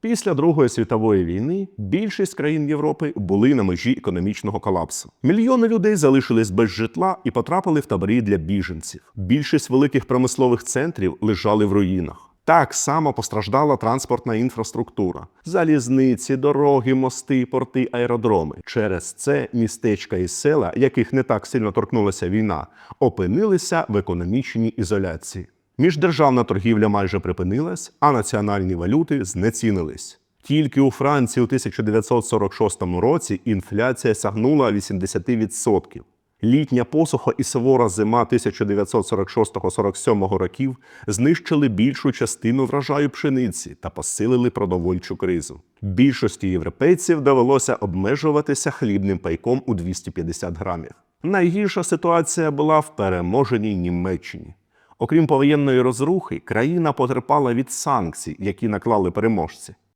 Після Другої світової війни більшість країн Європи були на межі економічного колапсу. Мільйони людей залишились без житла і потрапили в таборі для біженців. Більшість великих промислових центрів лежали в руїнах. Так само постраждала транспортна інфраструктура: залізниці, дороги, мости, порти, аеродроми. Через це містечка і села, яких не так сильно торкнулася війна, опинилися в економічній ізоляції. Міждержавна торгівля майже припинилась, а національні валюти знецінились. Тільки у Франції у 1946 році інфляція сягнула 80%. Літня посуха і сувора зима 1946-47 років знищили більшу частину врожаю пшениці та посилили продовольчу кризу. Більшості європейців довелося обмежуватися хлібним пайком у 250 грамів. Найгірша ситуація була в переможеній Німеччині. Окрім повоєнної розрухи, країна потерпала від санкцій, які наклали переможці.